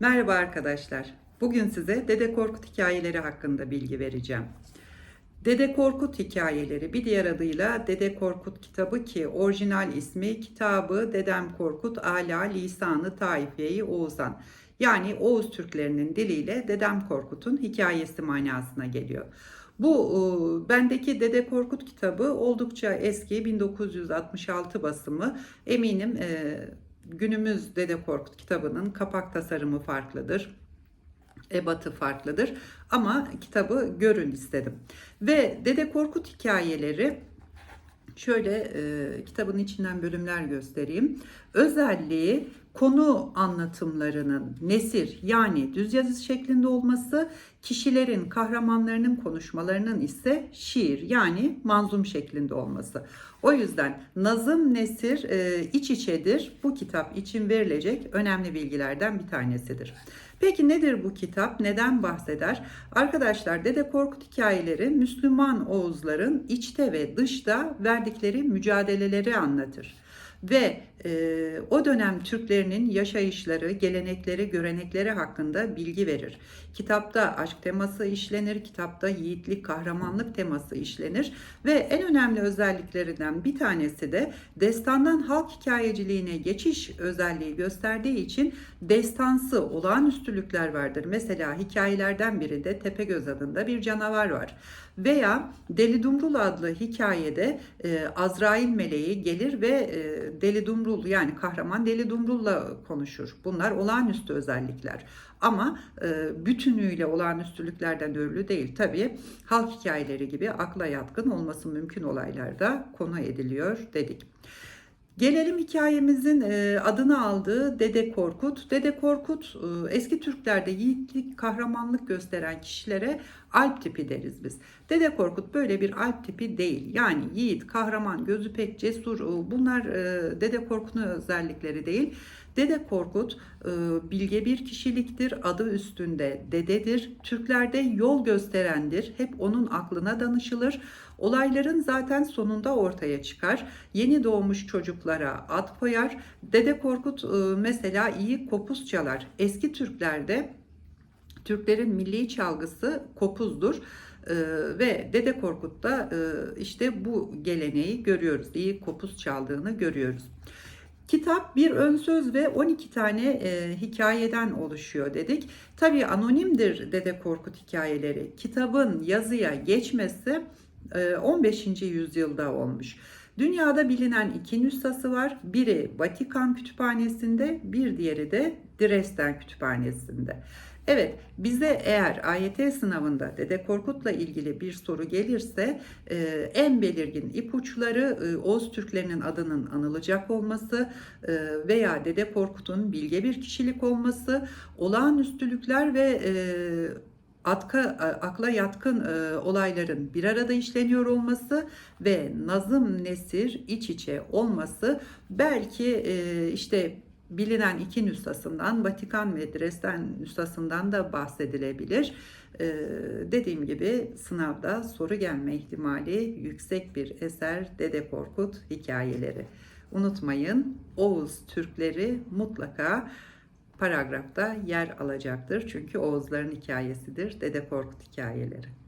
Merhaba arkadaşlar. Bugün size Dede Korkut hikayeleri hakkında bilgi vereceğim. Dede Korkut hikayeleri bir diğer adıyla Dede Korkut kitabı ki orijinal ismi kitabı Dedem Korkut Ala Lisanı Taifiye'yi Oğuzhan. Yani Oğuz Türklerinin diliyle Dedem Korkut'un hikayesi manasına geliyor. Bu e, bendeki Dede Korkut kitabı oldukça eski 1966 basımı. Eminim e, günümüz Dede Korkut kitabının kapak tasarımı farklıdır. Ebatı farklıdır ama kitabı görün istedim. Ve Dede Korkut hikayeleri şöyle e, kitabın içinden bölümler göstereyim. Özelliği konu anlatımlarının nesir yani düz yazı şeklinde olması, kişilerin, kahramanlarının konuşmalarının ise şiir yani manzum şeklinde olması. O yüzden nazım, nesir e, iç içedir. Bu kitap için verilecek önemli bilgilerden bir tanesidir. Peki nedir bu kitap? Neden bahseder? Arkadaşlar Dede Korkut hikayeleri Müslüman Oğuzların içte ve dışta verdikleri mücadeleleri anlatır ve e, o dönem Türklerinin yaşayışları, gelenekleri, görenekleri hakkında bilgi verir. Kitapta aşk teması işlenir, kitapta yiğitlik, kahramanlık teması işlenir ve en önemli özelliklerinden bir tanesi de destandan halk hikayeciliğine geçiş özelliği gösterdiği için destansı olağanüstülükler vardır. Mesela hikayelerden biri de Tepegöz adında bir canavar var. Veya Deli Dumrul adlı hikayede e, Azrail meleği gelir ve e, Deli Dumrul yani kahraman Deli Dumrul'la konuşur. Bunlar olağanüstü özellikler. Ama e, bütünüyle olağanüstülüklerden ödüllü değil. Tabii halk hikayeleri gibi akla yatkın olması mümkün olaylarda konu ediliyor dedik. Gelelim hikayemizin e, adını aldığı Dede Korkut. Dede Korkut e, eski Türklerde yiğitlik, kahramanlık gösteren kişilere alp tipi deriz biz. Dede Korkut böyle bir alp tipi değil. Yani yiğit, kahraman, gözü pek cesur e, bunlar Dede Korkut'un özellikleri değil. Dede Korkut bilge bir kişiliktir. Adı üstünde dededir. Türklerde yol gösterendir. Hep onun aklına danışılır. Olayların zaten sonunda ortaya çıkar. Yeni doğmuş çocuklara ad koyar. Dede Korkut mesela iyi kopuz çalar. Eski Türklerde Türklerin milli çalgısı kopuzdur. Ee, ve Dede Korkut'ta e, işte bu geleneği görüyoruz. İyi kopuz çaldığını görüyoruz. Kitap bir ön söz ve 12 tane e, hikayeden oluşuyor dedik. Tabii anonimdir Dede Korkut hikayeleri. Kitabın yazıya geçmesi 15. E, yüzyılda olmuş. Dünyada bilinen iki nüshası var. Biri Vatikan Kütüphanesi'nde, bir diğeri de Dresden Kütüphanesi'nde. Evet, bize eğer AYT sınavında Dede Korkut'la ilgili bir soru gelirse e, en belirgin ipuçları e, Oğuz Türklerinin adının anılacak olması e, veya Dede Korkut'un bilge bir kişilik olması, olağanüstülükler ve e, atka, akla yatkın e, olayların bir arada işleniyor olması ve nazım nesir iç içe olması belki e, işte bilinen iki nüshasından Vatikan ve Dresden nüshasından da bahsedilebilir. Ee, dediğim gibi sınavda soru gelme ihtimali yüksek bir eser Dede Korkut hikayeleri. Unutmayın Oğuz Türkleri mutlaka paragrafta yer alacaktır. Çünkü Oğuzların hikayesidir Dede Korkut hikayeleri.